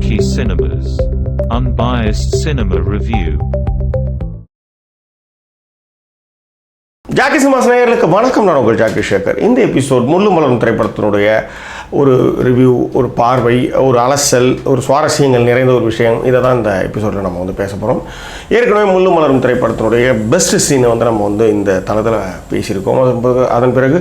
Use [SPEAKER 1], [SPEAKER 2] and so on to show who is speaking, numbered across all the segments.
[SPEAKER 1] Jackie Cinemas. Unbiased Cinema Review.
[SPEAKER 2] Jackie cinemas நேயர்களுக்கு வணக்கம் நான் உங்கள் ஜாக்கி சேகர் இந்த எபிசோட் முள்ளு மலரும் திரைப்படத்தினுடைய ஒரு ரிவ்யூ ஒரு பார்வை ஒரு அலசல் ஒரு சுவாரஸ்யங்கள் நிறைந்த ஒரு விஷயம். இதை தான் இந்த எபிசோடில் நம்ம வந்து பேச போகிறோம் ஏற்கனவே முள்ளு மலரும் திரைப்படத்தினுடைய பெஸ்ட் சீனை வந்து நம்ம வந்து இந்த தளத்தில் பேசியிருக்கோம். அதன் பிறகு அதன் பிறகு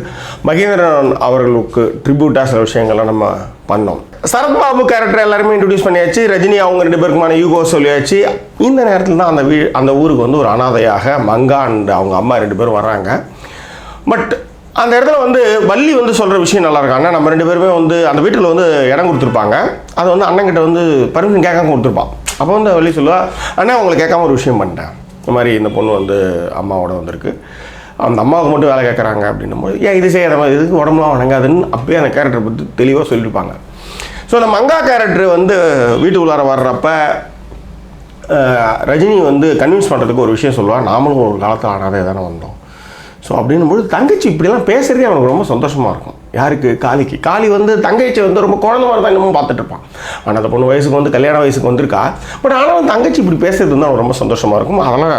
[SPEAKER 2] மகேந்திரன் அவர்களுக்கு ட்ரிபியூட்டாக சில விஷயங்கள்லாம் நம்ம பண்ணோம். சரத்பாபு கேரக்டர் எல்லாருமே இன்ட்ரடியூஸ் பண்ணியாச்சு. ரஜினி அவங்க ரெண்டு பேருக்குமான யூகோ சொல்லியாச்சு. இந்த நேரத்தில் தான் அந்த வீ அந்த ஊருக்கு வந்து ஒரு அனாதையாக மங்கா அண்ட் அவங்க அம்மா ரெண்டு பேரும் வராங்க பட் அந்த இடத்துல வந்து வள்ளி வந்து சொல்கிற விஷயம் நல்லா இருக்கும். அண்ணா நம்ம ரெண்டு பேருமே வந்து அந்த வீட்டில் வந்து இடம் கொடுத்துருப்பாங்க. அதை வந்து அண்ணங்கிட்ட வந்து பர்மிஷன் கேட்காம கொடுத்துருப்பான். அப்போ வந்து வள்ளி சொல்லுவா அண்ணா உங்களை கேட்காம ஒரு விஷயம் பண்ணிட்டேன். இந்த மாதிரி இந்த பொண்ணு வந்து அம்மாவோட வந்திருக்கு. அந்த அம்மாவுக்கு மட்டும் வேலை கேட்குறாங்க. அப்படின்னும் போது ஏன் இது செய்யாத மாதிரி இதுக்கு உடம்புலாம் வணங்காதுன்னு அப்பயே அந்த கேரக்டரை பற்றி தெளிவாக சொல்லியிருப்பாங்க. ஸோ அந்த மங்கா கேரக்டர் வந்து வீட்டுக்குள்ளார வர்றப்ப ரஜினி வந்து கன்வின்ஸ் பண்ணுறதுக்கு ஒரு விஷயம் சொல்லுவாள் நாமளும் ஒரு காலத்தில் ஆனாதே தானே வந்தோம். ஸோ அப்படின்னும்போது தங்கச்சி இப்படிலாம் பேசுறதே அவனுக்கு ரொம்ப சந்தோஷமாக இருக்கும். யாருக்கு? காளிக்கு. காளி வந்து தங்கச்சி வந்து ரொம்ப குழந்த மாதிரி தான் இன்னமும் பார்த்துட்டு இருப்பான். ஆனால் அந்த பொண்ணு வயசுக்கு வந்து கல்யாண வயசுக்கு வந்திருக்கா. பட் ஆனால் தங்கச்சி இப்படி பேசுறது வந்து அவன் ரொம்ப சந்தோஷமாக இருக்கும். அதெல்லாம்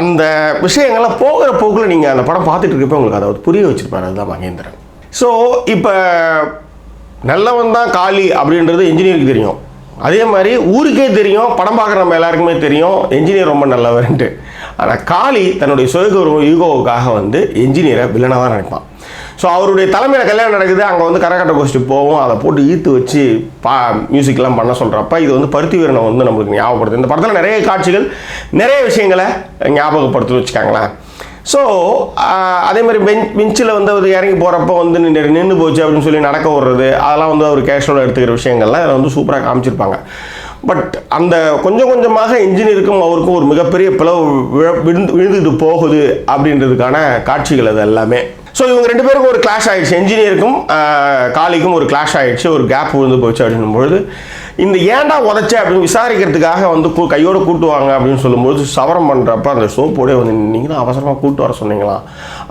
[SPEAKER 2] அந்த விஷயங்கள்லாம் போகிற போக்கில் நீங்கள் அந்த படம் பார்த்துட்டு இருக்கப்போ உங்களுக்கு அதை புரிய வச்சுருப்பார். அதுதான் மகேந்திரன். ஸோ இப்போ நல்லவன் தான் காளி அப்படின்றது இன்ஜினியருக்கு தெரியும். அதே மாதிரி ஊருக்கே தெரியும். படம் பார்க்குற நம்ம எல்லாருக்குமே தெரியும். என்ஜினியர் ரொம்ப நல்லவர்ன்ட்டு. ஆனால் காளி தன்னுடைய சுயகௌரவ யூகோவுக்காக வந்து என்ஜினியரை வில்லனாக தான் நினைப்பான். ஸோ அவருடைய தலைமையில் கல்யாணம் நடக்குது அங்கே வந்து கரகட்ட கோஷ்டி போவோம் அதை போட்டு ஈர்த்து வச்சு பா மியூசிக்லாம் பண்ண சொல்கிறப்ப இது வந்து பருத்தி வீரனை வந்து நம்மளுக்கு ஞாபகப்படுது இந்த படத்தில் நிறைய காட்சிகள் நிறைய விஷயங்களை ஞாபகப்படுத்தி வச்சுக்காங்களேன். ஸோ அதே மாதிரி பெஞ்ச் பெஞ்சில் வந்து அவர் இறங்கி போகிறப்ப வந்து நின்று நின்று போச்சு அப்படின்னு சொல்லி நடக்க விடுறது அதெல்லாம் வந்து அவர் கேஷுவலாக எடுத்துக்கிற விஷயங்கள்லாம் அதில் வந்து சூப்பராக காமிச்சிருப்பாங்க. பட் அந்த கொஞ்சம் கொஞ்சமாக இன்ஜினியருக்கும் அவருக்கும் ஒரு மிகப்பெரிய பிளவு விழ- விழுந்து விழுந்துட்டு போகுது அப்படின்றதுக்கான காட்சிகள் அது எல்லாமே. ஸோ இவங்க ரெண்டு பேருக்கும் ஒரு கிளாஷ் ஆகிடுச்சு என்ஜினியருக்கும் காலிக்கும் ஒரு கிளாஷ் ஆயிடுச்சு. ஒரு கேப் விழுந்து போச்சு அப்படின்னும் பொழுது இந்த ஏன்டா உதச்ச அப்படின்னு விசாரிக்கிறதுக்காக வந்து கையோடு கூட்டுவாங்க அப்படின்னு சொல்லும்போது சவரம் பண்ணுறப்ப அந்த சோப்போடே வந்து நீங்கள் அவசரமாக கூட்டு வர சொன்னீங்களா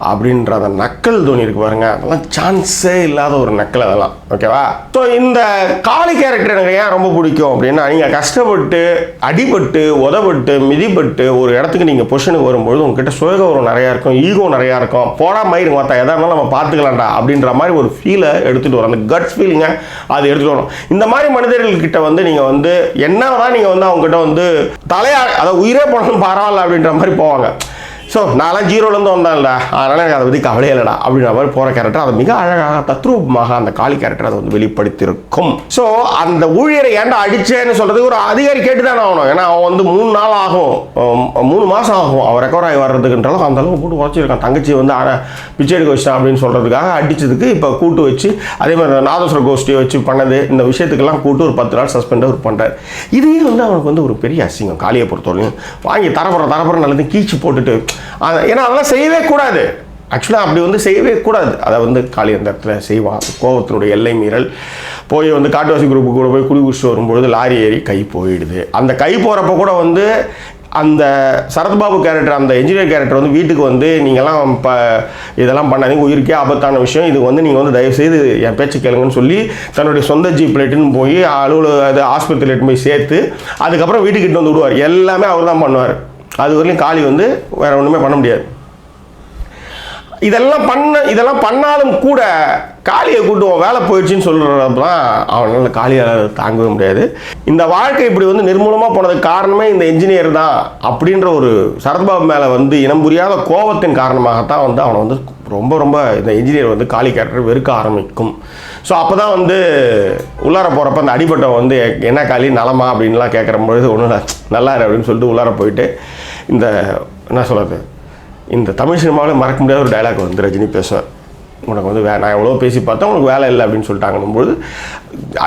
[SPEAKER 2] அப்படின்ற அந்த நக்கல் தோணி இருக்கு பாருங்க. அதெல்லாம் சான்ஸே இல்லாத ஒரு நக்கல் அதெல்லாம். ஓகேவா ஸோ இந்த காளி கேரக்டர் எனக்கு ஏன் ரொம்ப பிடிக்கும் அப்படின்னா நீங்கள் கஷ்டப்பட்டு அடிபட்டு உதப்பட்டு மிதிப்பட்டு ஒரு இடத்துக்கு நீங்கள் பொசிஷனுக்கு வரும்பொழுது உங்ககிட்ட சுயகௌரவம் நிறையா இருக்கும் ஈகோ நிறையா இருக்கும். போடா மயிறு மற்ற எதா இருந்தாலும் நம்ம பார்த்துக்கலாம்டா அப்படின்ற மாதிரி ஒரு ஃபீலை எடுத்துகிட்டு வரும். அந்த கட்ஸ் ஃபீலிங்கை அது எடுத்துகிட்டு வரும் இந்த மாதிரி மனிதர்கள்கிட்ட வந்து நீங்கள் வந்து என்ன தான் நீங்கள் வந்து அவங்ககிட்ட வந்து தலையா அதாவது உயிரே போனாலும் பரவாயில்ல அப்படின்ற மாதிரி போவாங்க. ஸோ நான்லாம் ஜீரோலேருந்து வந்தேன்ல அதனால் எனக்கு அதை பற்றி கவலையே இல்லைடா. அப்படின்ற மாதிரி போகிற கேரக்டர் அதை மிக அழகாக தத்ரூபமாக அந்த காளி கேரக்டர் அதை வந்து வெளிப்படுத்தியிருக்கும். ஸோ அந்த ஊழியரை ஏன்டா அடிச்சேன்னு சொல்கிறதுக்கு ஒரு அதிகாரி கேட்டு தானே ஆகணும். ஏன்னா அவன் வந்து மூணு நாள் ஆகும். மூணு மாதம் ஆகும். அவன் ரெக்கவர் ஆகி வர்றதுக்குன்றாலும் அந்த அளவுக்கு போட்டு உடச்சிருக்கான் தங்கச்சி வந்து அரை பிச்சை எடுக்க வச்சிட்டான் அப்படின்னு சொல்கிறதுக்காக அடித்ததுக்கு இப்போ கூட்டு வச்சு அதே மாதிரி நாதஸ்வர கோஷ்டியை வச்சு பண்ணது இந்த விஷயத்துக்கெல்லாம் கூட்டு ஒரு பத்து நாள் சஸ்பெண்ட் அவர் பண்ணுறாரு இதே வந்து அவனுக்கு வந்து ஒரு பெரிய அசிங்கம். காளியை பொறுத்தவரையும் வாங்கி தரப்புற தரப்புற நல்லது கீச்சு போட்டுட்டு ஏன்னா அதெல்லாம் செய்யவே கூடாது. ஆக்சுவலாக அப்படி வந்து செய்யவே கூடாது. அதை வந்து காளி அந்த இடத்துல செய்வான் கோபத்தினுடைய எல்லை மீறல் போய் வந்து காட்டுவாசி குரூப்பு கூட போய் குடி குடிச்சு வரும்பொழுது லாரி ஏறி கை போயிடுது. அந்த கை போகிறப்ப கூட வந்து அந்த சரத்பாபு கேரக்டர் அந்த இன்ஜினியர் கேரக்டர் வந்து வீட்டுக்கு வந்து நீங்கள்லாம் இப்போ இதெல்லாம் பண்ணாதீங்க. உயிருக்கே ஆபத்தான விஷயம். இது வந்து நீங்கள் வந்து தயவுசெய்து என் பேச்சு கேளுங்கன்னு சொல்லி தன்னுடைய சொந்த ஜிப்லெட்டுன்னு போய் அலுவலக அது போய் சேர்த்து அதுக்கப்புறம் வீட்டுக்கிட்ட வந்து விடுவார். எல்லாமே அவர் தான் பண்ணுவார். அது வரையிலும் காளி வந்து வேறு ஒன்றுமே பண்ண முடியாது. இதெல்லாம் பண்ண இதெல்லாம் பண்ணாலும் கூட காளியை கூட்டுவோம் வேலை போயிடுச்சுன்னு சொல்கிறப்பலாம் அவனால் காளியால் தாங்கவே முடியாது. இந்த வாழ்க்கை இப்படி வந்து நிர்மூலமாக போனதுக்கு காரணமே இந்த இன்ஜினியர் தான் அப்படின்ற ஒரு சரத்பாபு மேலே வந்து இனம் புரியாத கோபத்தின் காரணமாகத்தான் வந்து அவனை வந்து ரொம்ப ரொம்ப இந்த இன்ஜினியர் வந்து காளி கேரக்டர் வெறுக்க ஆரம்பிக்கும். ஸோ அப்போ தான் வந்து உள்ளார போகிறப்ப அந்த அடிபட்டவன் வந்து என்ன காளி நலமா? அப்படின்லாம் கேட்குற பொழுது ஒன்றும் நல்லா இரு அப்படின்னு சொல்லிட்டு உள்ளார போயிட்டு இந்த என்ன சொல்கிறது இந்த தமிழ் சினிமாவில் மறக்க முடியாத ஒரு டைலாக் வந்து ரஜினி பேசுவார். உனக்கு வந்து வே நான் எவ்வளோ பேசி பார்த்தா உனக்கு வேலை இல்லை அப்படின்னு சொல்லிட்டாங்கன்னும்போது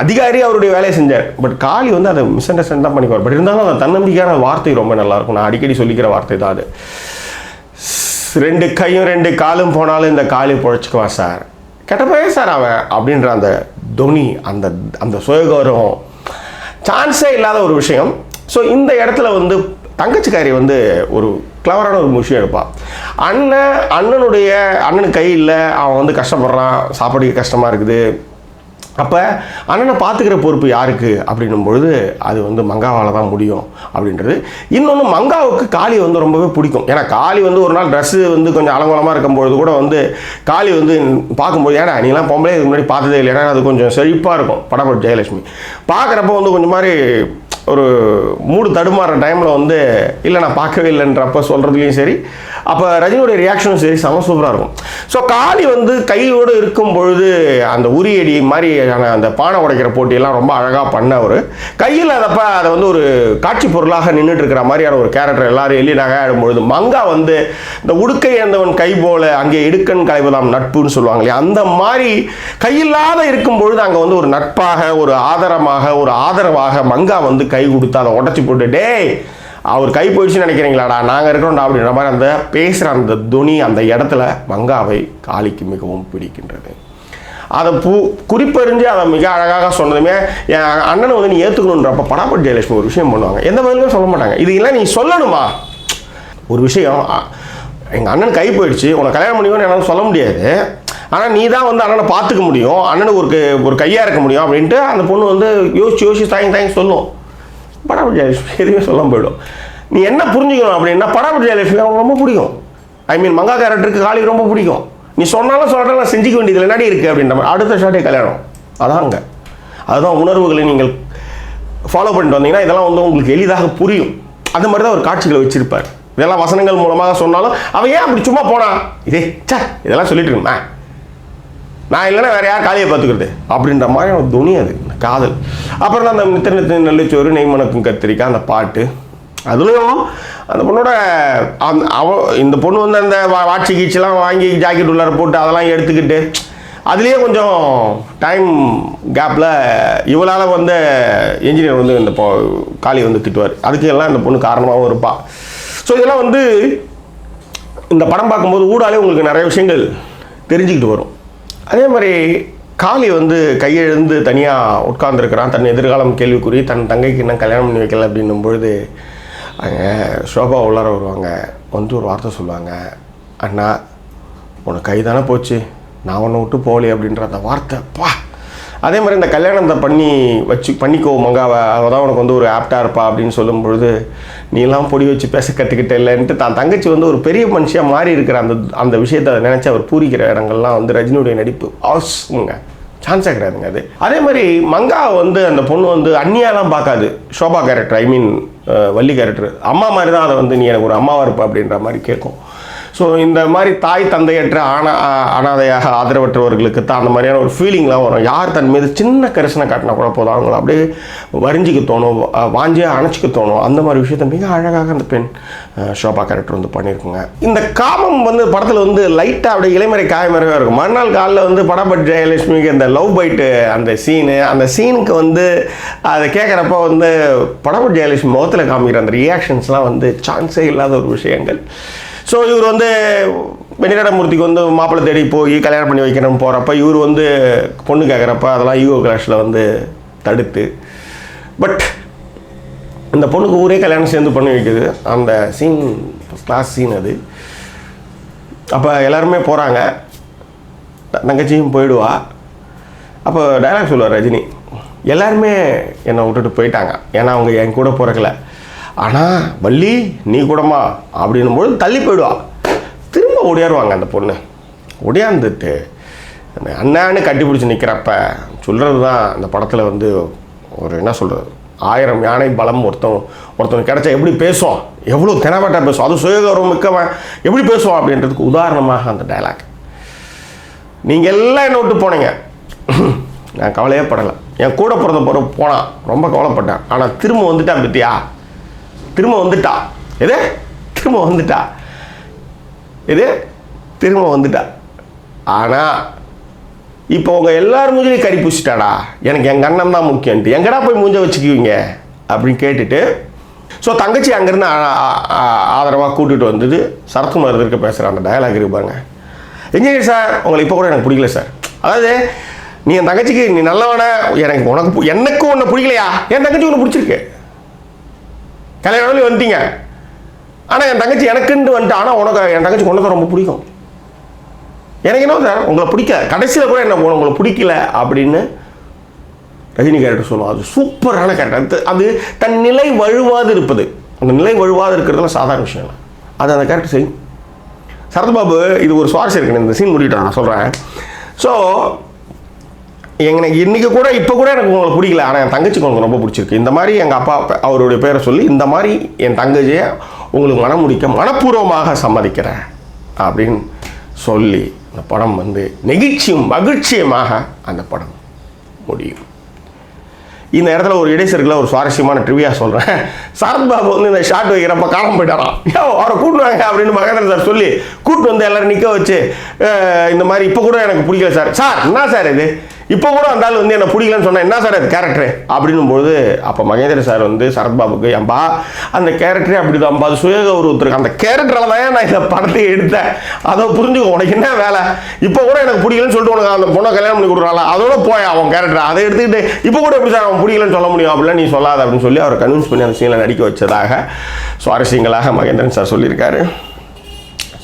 [SPEAKER 2] அதிகாரி அவருடைய வேலையை செஞ்சார். பட் காளி வந்து அதை மிஸ் அண்டர்ஸ்டாண்ட் தான் பண்ணிக்குவார். பட் இருந்தாலும் அந்த தன்னம்பிக்கையான வார்த்தை ரொம்ப நல்லாயிருக்கும். நான் அடிக்கடி சொல்லிக்கிற வார்த்தை தான் அது. ரெண்டு கையும் ரெண்டு காலும் போனாலும் இந்த காளி பொழைச்சிக்குவான் சார். கெட்டப்பவே சார் அவன் அப்படின்ற அந்த தொனி அந்த அந்த சுயகௌரவம். சான்ஸே இல்லாத ஒரு விஷயம். ஸோ இந்த இடத்துல வந்து தங்கச்சிக்காரி வந்து ஒரு கிளவரான ஒரு விஷயம் எடுப்பான் அண்ணன் அண்ணனுடைய அண்ணனுக்கு கை இல்லை அவன் வந்து கஷ்டப்படுறான் சாப்பாடுக்கு கஷ்டமாக இருக்குது. அப்போ அண்ணனை பார்த்துக்கிற பொறுப்பு யாருக்கு? அப்படின்னும் பொழுது அது வந்து மங்காவால் தான் முடியும் அப்படின்றது. இன்னொன்று மங்காவுக்கு காளி வந்து ரொம்பவே பிடிக்கும். ஏன்னா காளி வந்து ஒரு நாள் ட்ரெஸ்ஸு வந்து கொஞ்சம் அலங்கோலமாக இருக்கும்பொழுது கூட வந்து காளி வந்து பார்க்கும்போது ஏன்னா நீலாம் பொம்பளை இதுக்கு முன்னாடி பார்த்ததே இல்லை ஏன்னா அது கொஞ்சம் செழிப்பாக இருக்கும். படப்பட்டு ஜெயலட்சுமி. பார்க்குறப்ப வந்து கொஞ்சம் மாதிரி ஒரு மூடு தடுமாற டைமில் வந்து இல்லை நான் பார்க்கவே இல்லைன்றப்ப சொல்கிறதுலையும் சரி அப்போ ரஜினியோட ரியாக்ஷனும் சரி செம சூப்பராக இருக்கும். ஸோ காளி வந்து கையோடு இருக்கும் பொழுது அந்த உரியடி மாதிரி அந்த பானை உடைக்கிற போட்டியெல்லாம் ரொம்ப அழகாக பண்ண கையில் அதப்போ அதை வந்து ஒரு காட்சி பொருளாக நின்றுட்டு இருக்கிற மாதிரியான ஒரு கேரக்டர் எல்லாரும் எள்ளி நகையாடும் பொழுது மங்கா வந்து இந்த உடுக்கை இழந்தவன் கை போல அங்கே இடுக்கன் கலைவதாம் நட்புன்னு சொல்லுவாங்க இல்லையா அந்த மாதிரி கையில்லாத இருக்கும் பொழுது அங்கே வந்து ஒரு நட்பாக ஒரு ஆதரமாக ஒரு ஆதரவாக மங்கா வந்து கை கொடுத்து அதை உடச்சி போட்டு டேய் அவர் கை போயிடுச்சுன்னு நினைக்கிறீங்களாடா? நாங்கள் இருக்கிறோம்டா அப்படின்ற மாதிரி அந்த பேசுகிற அந்த துணி அந்த இடத்துல மங்காவை காளிக்கு மிகவும் பிடிக்கின்றது. அதை பூ குறிப்பறிஞ்சு அதை மிக அழகாக சொன்னதுமே என் அண்ணனை வந்து நீ ஏற்றுக்கணுன்றப்ப படாபட் ஜெயலட்சுமி ஒரு விஷயம் பண்ணுவாங்க. எந்த பதிலுமே சொல்ல மாட்டாங்க. இது இல்லை நீ சொல்லணுமா? ஒரு விஷயம் எங்கள் அண்ணன் கை போயிடுச்சு உனக்கு கல்யாணம் பண்ணிக்கணும்னு என்னால் சொல்ல முடியாது. ஆனால் நீ தான் வந்து அண்ணனை பார்த்துக்க முடியும். அண்ணனுக்கு ஒரு க- ஒரு கையாக இருக்க முடியும் அப்படின்ட்டு அந்த பொண்ணு வந்து யோசிச்சு யோசிச்சு தாங்கி தாங்கி சொல்லும். படாபட் ஜெயலட்சுமி எதுவுமே சொல்ல போயிடும். நீ என்ன புரிஞ்சுக்கணும் அப்படின்னா படாபட் ஜெயலட்சுமி அவங்க ரொம்ப பிடிக்கும். ஐ மீன் மங்கா கேரக்டருக்கு காளி ரொம்ப பிடிக்கும். நீ சொன்னாலும் சொல்கிறாலும் நான் செஞ்சுக்க வேண்டியது என்னடி இருக்குது அப்படின்ற மாதிரி. அடுத்த ஷாட்டே கல்யாணம். அதாங்க அதுதான் உணர்வுகளை நீங்கள் ஃபாலோ பண்ணிட்டு வந்தீங்கன்னா இதெல்லாம் வந்து உங்களுக்கு எளிதாக புரியும். அது மாதிரி தான் ஒரு காட்சிகளை வச்சிருப்பார். இதெல்லாம் வசனங்கள் மூலமாக சொன்னாலும் அவன் ஏன் அப்படி சும்மா போனான் இதே சே இதெல்லாம் சொல்லிட்டு இருக்கேன் நான் இல்லைன்னா வேற யார் காளியை பார்த்துக்கிறது? அப்படின்ற மாதிரி ஒரு துணி அது. காதல். அப்புறம் தான் அந்த நித்திர நெல்லிச்சோறு நெய் மணக்கும் கத்திரிக்காய் அந்த பாட்டு. அதுலேயும் அந்த பொண்ணோட அந்த அவ இந்த பொண்ணு வந்து அந்த வா- வாட்சி கீச்செல்லாம் வாங்கி ஜாக்கெட் உள்ளார போட்டு அதெல்லாம் எடுத்துக்கிட்டு அதுலேயே கொஞ்சம் டைம் கேப்பில் இவளால் வந்து இன்ஜினியர் வந்து இந்த காளி வந்து திட்டுவார். அதுக்கு எல்லாம் இந்த பொண்ணு காரணமாகவும் இருப்பா. ஸோ இதெல்லாம் வந்து இந்த படம் பார்க்கும்போது ஊடாலே உங்களுக்கு நிறைய விஷயங்கள் தெரிஞ்சுக்கிட்டு வரும். அதே மாதிரி காளி வந்து கையெழுந்து தனியாக உட்கார்ந்துருக்கிறான். தன் எதிர்காலம் கேள்விக்குறி தன் தங்கைக்கு இன்னும் கல்யாணம் பண்ணி வைக்கல அப்படின்னும் பொழுது அங்கே ஷோபா உள்ளார வருவாங்க. வந்து ஒரு வார்த்தை சொல்லுவாங்க. அண்ணா உனக்கு கை தானே போச்சு. நான் உன்னை விட்டு போகலையே அப்படின்ற அந்த வார்த்தை பா! அதே மாதிரி இந்த கல்யாணத்தை பண்ணி வச்சு பண்ணிக்கோ மங்காவை அவள் தான் உனக்கு வந்து ஒரு ஆப்டாக இருப்பா அப்படின்னு சொல்லும் பொழுது நீலாம் பொடி வச்சு பேச கற்றுக்கிட்ட இல்லைன்ட்டு தான். தங்கச்சி வந்து ஒரு பெரிய மனுஷியாக மாறி இருக்கிற அந்த அந்த விஷயத்தை நினச்சி அவர் பூரிக்கிற இடங்கள்லாம் வந்து ரஜினியுடைய நடிப்பு. அவசியங்க சான்ஸ் கிடையாதுங்க அது. அதே மாதிரி மங்கா வந்து அந்த பொண்ணு வந்து அந்நியாலாம் பார்க்காது. Shobha character I mean Valli character அம்மா மாதிரி தான் அதை வந்து நீ எனக்கு ஒரு அம்மாவாக இருப்ப அப்படின்ற மாதிரி கேட்கும். ஸோ இந்த மாதிரி தாய் தந்தையற்ற ஆனா அனாதையாக ஆதரவற்றவர்களுக்கு தான் அந்த மாதிரியான ஒரு ஃபீலிங்லாம் வரும். யார் தன் மீது சின்ன கரிசனை காட்டினா கூட போதும். அவங்கள அப்படியே வரிஞ்சிக்க தோணும் வாஞ்சியாக அணைச்சிக்க தோணும். அந்த மாதிரி விஷயத்த மிக அழகாக அந்த பெண் ஷோபா கேரக்டர் வந்து பண்ணியிருக்குங்க. இந்த காமம் வந்து படத்தில் வந்து லைட்டாக அப்படியே இளைமறை காயமறையாக இருக்கும். மறுநாள் காலில் வந்து படப்பட் ஜெயலட்சுமிக்கு இந்த லவ் பைட்டு அந்த சீனு அந்த சீனுக்கு வந்து அதை கேட்குறப்ப வந்து படப்பட் ஜெயலட்சுமி முகத்தில் காமிக்கிற அந்த ரியாக்ஷன்ஸ்லாம் வந்து சான்ஸே இல்லாத ஒரு விஷயங்கள். ஸோ இவர் வந்து வெண்ணிடமூர்த்திக்கு வந்து மாப்பிள்ளை தேடி போய் கல்யாணம் பண்ணி வைக்கணும்னு போகிறப்ப இவர் வந்து பொண்ணு கேட்குறப்ப அதெல்லாம் ஈகோ கிளாஷில் வந்து தடுத்து. பட் இந்த பொண்ணுக்கு ஊரே கல்யாணம் சேர்ந்து பண்ணி வைக்குது. அந்த சீன் கிளாஸ் சீன் அது. அப்போ எல்லாருமே போகிறாங்க தங்கச்சியும் போயிடுவா. அப்போ டைலாக் சொல்லுவார் ரஜினி. எல்லாருமே என்னை விட்டுட்டு போயிட்டாங்க. ஏன்னா அவங்க என் கூட பிறக்கலை. ஆனால் வள்ளி நீ கூடமா அப்படின்னும்போது தள்ளி போயிடுவான் திரும்ப ஓடியாருவாங்க அந்த பொண்ணு. ஒடியாந்துட்டு அந்த அண்ணான்னு கட்டிப்பிடிச்சி நிற்கிறப்ப சொல்கிறது தான் அந்த படத்தில் வந்து ஒரு என்ன சொல்கிறது ஆயிரம் யானை பலம் ஒருத்தன் ஒருத்தன் கிடைச்சா எப்படி பேசுவான்? எவ்வளோ தினவட்ட பேசுவான்? அது சுயகௌரவம் மிக்கவன். எப்படி பேசுவான் அப்படின்றதுக்கு உதாரணமாக அந்த டைலாக் நீங்கள் எல்லாம் என்னை விட்டு போனீங்க. நான் கவலையே படலை. என் கூட பிறந்த பிறகு போனான் ரொம்ப கவலைப்பட்டேன். ஆனால் திரும்ப வந்துட்டா பத்தியா? திரும்ப வந்துட்டா. எது? திரும்ப வந்துட்டா. எது? திரும்ப வந்துட்டா. ஆனால் இப்போ உங்கள் எல்லார் மூஞ்சிலையும் கறி பூசிட்டாடா. எனக்கு எங்கள் அண்ணன் தான் முக்கியன்ட்டு எங்கடா போய் மூஞ்ச வச்சுக்குவீங்க? அப்படின்னு கேட்டுட்டு ஸோ தங்கச்சி அங்கேருந்து ஆதரவாக கூட்டிகிட்டு வந்தது. சரத்குமார் இருக்க பேசுகிற அந்த டயலாக் இருப்பாங்க இன்ஜினியர் சார் உங்களை இப்போ கூட எனக்கு பிடிக்கல சார் அதாவது நீ என் தங்கச்சிக்கு நீ நல்லவன எனக்கு உனக்கு பு- எனக்கு உன்னை பிடிக்கலையா? என் தங்கச்சி உன்னை பிடிச்சிருக்கு. கல்யாணம் வந்துட்டீங்க. ஆனால் என் தங்கச்சி எனக்குன்ட்டு வந்துட்டு. ஆனால் உனக்கு என் தங்கச்சி உனக்கு ரொம்ப பிடிக்கும். எனக்கு என்ன சார்? உங்களை பிடிக்க கடைசியில் கூட என்ன உங்களை பிடிக்கல அப்படின்னு ரஜினி கேரக்டர் சொல்லுவோம். அது சூப்பரான கேரக்டர் அது அது தன் நிலை வழுவாது இருப்பது. அந்த நிலை வழுவாது இருக்கிறதுலாம் சாதாரண விஷயம் இல்லை. அது அந்த கேரக்டர் செய்யும் சரத்பாபு இது ஒரு சுவாரஸ்யம் இருக்கு இந்த சீன் முடிவிட்டேன் நான் சொல்கிறேன் ஸோ எனக்கு இன்றைக்கி கூட இப்போ கூட எனக்கு உங்களுக்கு பிடிக்கல. ஆனால் என் தங்கச்சிக்கு உங்களுக்கு ரொம்ப பிடிச்சிருக்கு. இந்த மாதிரி எங்கள் அப்பா அவருடைய பேரை சொல்லி இந்த மாதிரி என் தங்கச்சியை உங்களுக்கு மனம் முடிக்க மனப்பூர்வமாக சம்மதிக்கிறேன் அப்படின்னு சொல்லி அந்த படம் வந்து நெகிழ்ச்சியும் மகிழ்ச்சியுமாக அந்த படம் முடியும். இந்த இடத்துல ஒரு இடைசர்களில் ஒரு சுவாரஸ்யமான ட்ரிவியா சொல்கிறேன் சரத்பாபு வந்து இந்த ஷாட் வைக்கிறப்ப காலம் போயிட்டாராம். ஏன் அவரை கூட்டுவாங்க அப்படின்னு மகேந்திர சார் சொல்லி கூட்டு வந்து எல்லாரும் நிற்க வச்சு இந்த மாதிரி இப்போ கூட எனக்கு பிடிக்கல சார் சார் என்ன சார் இது? இப்போ கூட அந்த ஆள் வந்து என்ன பிடிக்கலன்னு சொன்னால் என்ன சார் அது கேரக்டரு அப்படின்னும் போது அப்போ மகேந்திர சார் வந்து சரத்பாபுக்கு ஏன்பா அந்த கேரக்டரே அப்படி தான் அது சுயகௌரவத்திற்கு அந்த கேரக்டரில் தான் நான் இந்த படத்தை எடுத்தேன்? அதை புரிஞ்சுக்கோ உனக்கு என்ன வேலை? இப்போ கூட எனக்கு பிடிக்கலன்னு சொல்லிட்டு உனக்கு அந்த பொண்ணை கல்யாணம் பண்ணி கொடுக்குறாள் அதோட போய் அவன் கேரக்டர் அதை எடுத்துக்கிட்டு இப்போ கூட எப்படி சார் அவன் பிடிக்கலன்னு சொல்ல முடியும் அப்படிலாம் நீ சொல்லாத அப்படின்னு சொல்லி அவரை கன்வின்ஸ் பண்ணி அந்த சீனில் நடிக்க வச்சதாக சுவாரஸ்யங்களாக மகேந்திரன் சார் சொல்லியிருக்காரு.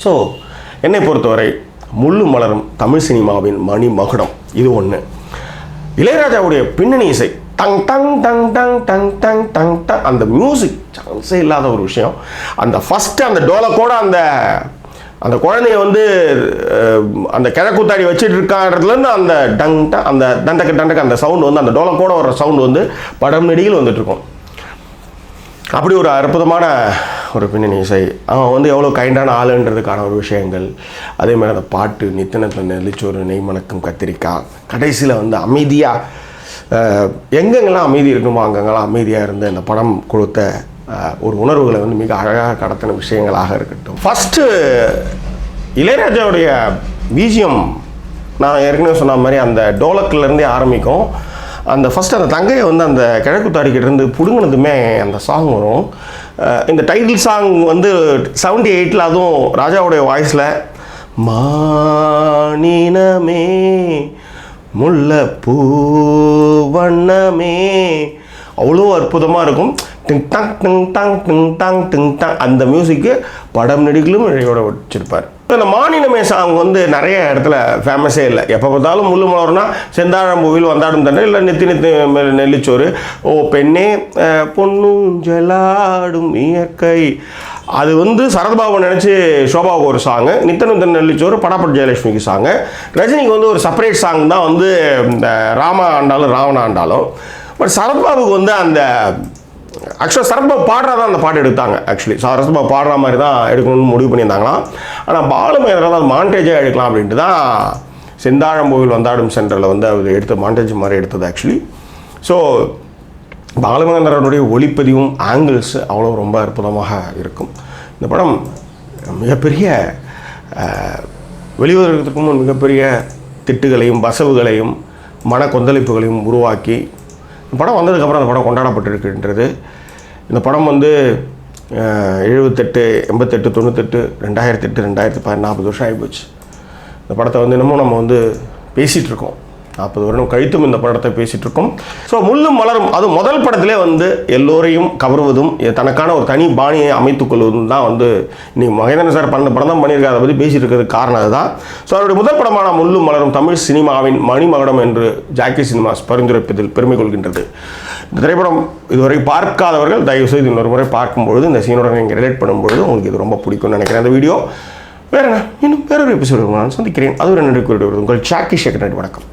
[SPEAKER 2] ஸோ என்னை பொறுத்தவரை முள்ளு மலரும் தமிழ் சினிமாவின் மணி மகுடம் இது ஒன்று இளையராஜாவுடைய பின்னணி இசை. டங் டங் டங் டங் டங் டங் டங் டங். அந்த மியூசிக் சான்ஸே இல்லாத ஒரு விஷயம். அந்த ஃபஸ்ட்டு அந்த டோலக்கோட அந்த அந்த குழந்தைய வந்து அந்த கிழக்குத்தாடி வச்சுட்டு இருக்கான்றதுலேருந்து அந்த டங் டங் அந்த தண்டக்கு தண்டக்கு அந்த சவுண்ட் வந்து அந்த டோலக்கோட வர சவுண்ட் வந்து படம் நெடியில் வந்துட்டு இருக்கும். அப்படி ஒரு அற்புதமான ஒரு பின்னணி இசை. அவன் வந்து எவ்வளோ கைண்டான ஆளுன்றதுக்கான ஒரு விஷயங்கள். அதே மாதிரி அந்த பாட்டு நித்தனத்தில் நெல்லிச்சோறு நெய் மணக்கும் கத்திரிக்காய். கடைசியில் வந்து அமைதியாக எங்கெங்கெல்லாம் அமைதி இருக்குமோ அங்கங்கெல்லாம் அமைதியாக இருந்து அந்த படம் கொடுத்த ஒரு உணர்வுகளை வந்து மிக அழகாக கடத்தின விஷயங்களாக இருக்கட்டும். ஃபஸ்ட்டு இளையராஜாவுடைய பீஜியம் நான் ஏற்கனவே சொன்ன மாதிரி அந்த டோலக்கிலேருந்தே ஆரம்பிக்கும். அந்த ஃபஸ்ட் அந்த தங்கையை வந்து அந்த கிழக்கு தாடிக்கிட்டேருந்து பிடுங்கினதுமே அந்த சாங் வரும். இந்த டைட்டில் சாங் வந்து செவன்டி எயிட்டில் அதுவும் ராஜாவுடைய வாய்ஸில் மானினமே முல்லைப்பூ வண்ணமே. அவ்வளோ அற்புதமாக இருக்கும். Ding dong ding dong ding dong ding dong. அந்த மியூசிக்கு படம் நெடுகிலும் இழையோட வச்சிருப்பார் இந்த மாநிலமே சாங் வந்து நிறைய இடத்துல ஃபேமஸே இல்லை. எப்போ பார்த்தாலும் முள்ளு மலர்னா செந்தாழம்பூவில் வந்தாடும் தண்டை இல்லை நித்தி நித்தி மெ- நெல்லிச்சோறு. ஓ பெண்ணே பொண்ணுஞ்சலாடும் இயற்கை. அது வந்து சரத்பாபு நினச்சி ஷோபாவுக்கு ஒரு சாங்கு நித்தனந்தன் நெல்லிச்சோறு படாப்பட் ஜெயலட்சுமிக்கு சாங்கு ரஜினிக்கு வந்து ஒரு செப்பரேட் சாங் தான் வந்து இந்த ராமா ஆண்டாலும் ராவண ஆண்டாலும். பட் சரத்பாபுக்கு வந்து அந்த ஆக்சுவலாக சரத்பாபு பாடுறா தான் அந்த பாட்டு எடுத்தாங்க ஆக்சுவலி சரத்பாபு பாடுற மாதிரி தான் எடுக்கணும்னு முடிவு பண்ணியிருந்தாங்களாம். ஆனால் பாலுமேந்திரா அது மாண்டேஜாக எடுக்கலாம் அப்படின்ட்டு தான் செந்தாழம்பூவில் வந்தாடும் சென்டரில் வந்து அவர் எடுத்த மாண்டேஜ் மாதிரி எடுத்தது ஆக்சுவலி ஸோ பாலமகேந்திரனுடைய ஒளிப்பதிவும் ஆங்கிள்ஸ் அவ்வளோ ரொம்ப அற்புதமாக இருக்கும். இந்த படம் மிகப்பெரிய வெளிவதற்கு முன் மிகப்பெரிய திட்டுகளையும் வசவுகளையும் மன கொந்தளிப்புகளையும் உருவாக்கி படம் வந்ததுக்கப்புறம் அந்த படம் கொண்டாடப்பட்டிருக்கின்றது. இந்த படம் வந்து எழுபத்தெட்டு எண்பத்தெட்டு தொண்ணூத்தெட்டு ரெண்டாயிரத்தி எட்டு ரெண்டாயிரத்தி பதினாறு நாற்பது வருஷம் ஆகிப்போச்சு. இந்த படத்தை வந்து இன்னமும் நம்ம வந்து பேசிகிட்டு இருக்கோம். நாற்பது வருடம் கழித்தும் இந்த படத்தை பேசிகிட்டு இருக்கோம் ஸோ முள்ளும் மலரும் அது முதல் படத்திலே வந்து எல்லோரையும் கவர்வதும் தனக்கான ஒரு தனி பாணியை அமைத்துக் கொள்வதும் தான் வந்து நீ மகேந்திரன் சார் பண்ண படம் தான் பண்ணியிருக்காரு. அதை பற்றி பேசிட்டு இருக்கிறதுக்கு காரணம் அதுதான். ஸோ அவருடைய முதல் படமான முள்ளும் மலரும் தமிழ் சினிமாவின் மணிமகடம் என்று ஜாக்கி சினிமாஸ் பரிந்துரைப்பதில் பெருமை கொள்கின்றது. இந்த திரைப்படம் இதுவரை பார்க்காதவர்கள் தயவு செய்து இன்னொரு முறை பார்க்கும்பொழுது இந்த சீனுடன் நீங்கள் ரிலேட் பண்ணும்பொழுது உங்களுக்கு இது ரொம்ப பிடிக்கும்னு நினைக்கிறேன். அந்த வீடியோ வேற என்ன இன்னும் வேறொரு எபிசோடு நான் சந்திக்கிறேன். அது ஒரு நன்றி கூறிவிடுவது உங்கள் சாக்கி சேகர் நன்றி வணக்கம்.